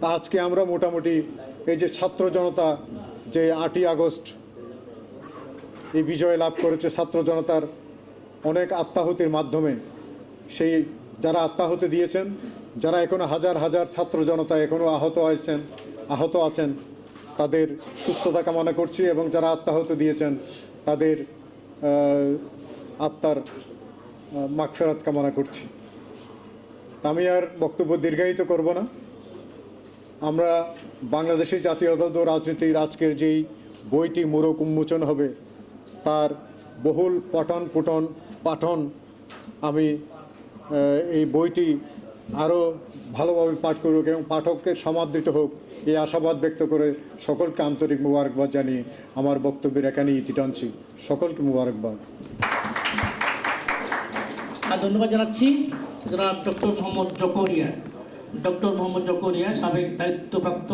তা আজকে আমরা মোটামুটি এই যে ছাত্র জনতা যে আটই আগস্ট এই বিজয় লাভ করেছে ছাত্র জনতার অনেক আত্মাহুতির মাধ্যমে, সেই যারা আত্মাহুতি দিয়েছেন, যারা এখনও হাজার হাজার ছাত্র জনতা এখনও আহত হয়েছেন, আহত আছেন, তাদের সুস্থতা কামনা করছি এবং যারা আত্মাহত দিয়েছেন, তাদের আত্মার মাগফেরাত কামনা করছি। আমি আর বক্তব্য দীর্ঘায়িত করব না। আমরা বাংলাদেশের জাতীয়তাবাদ রাজনীতির আজকের যেই বইটি মোড়ক উন্মোচন হবে, তার বহুল পঠন পুটন পাঠন আমি এই বইটি আরও ভালোভাবে পাঠ করুক এবং পাঠকের সমাদৃত হোক, এই আশাবাদ ব্যক্ত করে সকলকে আন্তরিক মুবারকবাদ জানিয়ে আমার বক্তব্যের এখানেই ইতি টানছি। সকলকে মুবারকবাদ। ধন্যবাদ জানাচ্ছি ডক্টর মোহাম্মদ জকরিয়া। ডক্টর মোহাম্মদ জকরিয়া সাবেক দায়িত্বপ্রাপ্ত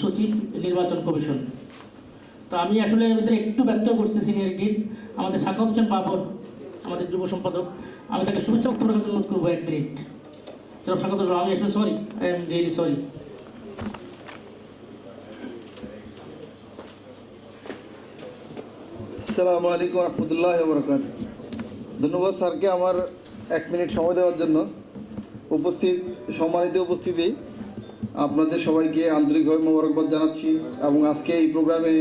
সচিব নির্বাচন কমিশন। তো আমি আসলে এদের একটু ব্যর্থ করছি সিনিয়রিটির আমাদের সাকাত হোসেন বাবর আমাদের যুব সম্পাদক আমি তাকে শুভেচ্ছা বক্তব্য জন্য অনুরোধ করব এক মিনিট। জনাব হোসেন, আমি আসলে sorry I am really sorry আসসালামু আলাইকুম রহমতুল্লাহ বরকাত ধন্যবাদ স্যারকে আমার এক মিনিট সময় দেওয়ার জন্য। উপস্থিত, সম্মানিত উপস্থিতি, আপনাদের সবাইকে আন্তরিকভাবে মোবারকবাদ জানাচ্ছি এবং আজকে এই প্রোগ্রামে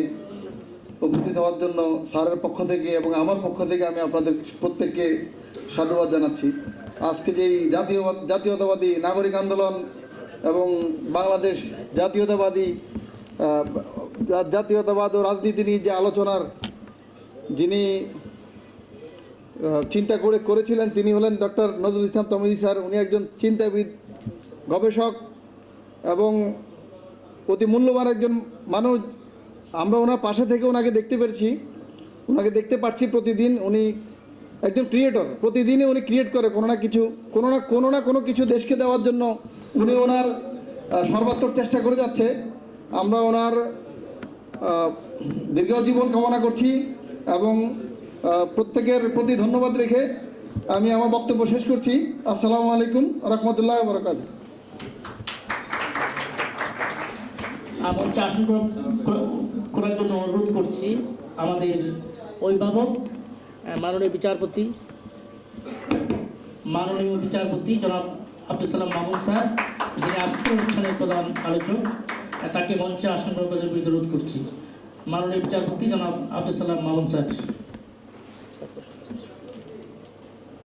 উপস্থিত হওয়ার জন্য স্যারের পক্ষ থেকে এবং আমার পক্ষ থেকে আমি আপনাদের প্রত্যেককে সাধুবাদ জানাচ্ছি। আজকে যেই জাতীয় জাতীয়তাবাদী নাগরিক আন্দোলন এবং বাংলাদেশ জাতীয়তাবাদী জাতীয়তাবাদ ও রাজনীতি নিয়ে যে আলোচনার যিনি চিন্তা করে করেছিলেন। তিনি হলেন ডক্টর নজরুল ইসলাম তমিজি স্যার। উনি একজন চিন্তাবিদ, গবেষক এবং অতি মূল্যবান একজন মানুষ। আমরা ওনার পাশে থেকে ওনাকে দেখতে পেরেছি। ওনাকে দেখতে পাচ্ছি প্রতিদিন। উনি একজন ক্রিয়েটর। প্রতিদিনই উনি ক্রিয়েট করে কোনো না কিছু, কোনো না কোনো না কোনো কিছু দেশকে দেওয়ার জন্য উনি ওনার সর্বাত্মক চেষ্টা করে যাচ্ছে। আমরা ওনার দীর্ঘ জীবন কামনা করছি এবং প্রত্যেকের প্রতি ধন্যবাদ রেখে আমি আমার বক্তব্য শেষ করছি। আসসালামু আলাইকুম রহমতুল্লাহ বরকাত মঞ্চে আসন করার জন্য অনুরোধ করছি আমাদের অভিভাবক মাননীয় বিচারপতি মাননীয় বিচারপতি জনাব আব্দুল সালাম মামুন স্যার, যিনি আজকের অনুষ্ঠানের প্রধান আলোচক তাকে মঞ্চে আসন করার জন্য অনুরোধ করছি। মাননীয় বিচারপতি জনাব আব্দুল সালাম মামুন স্যার।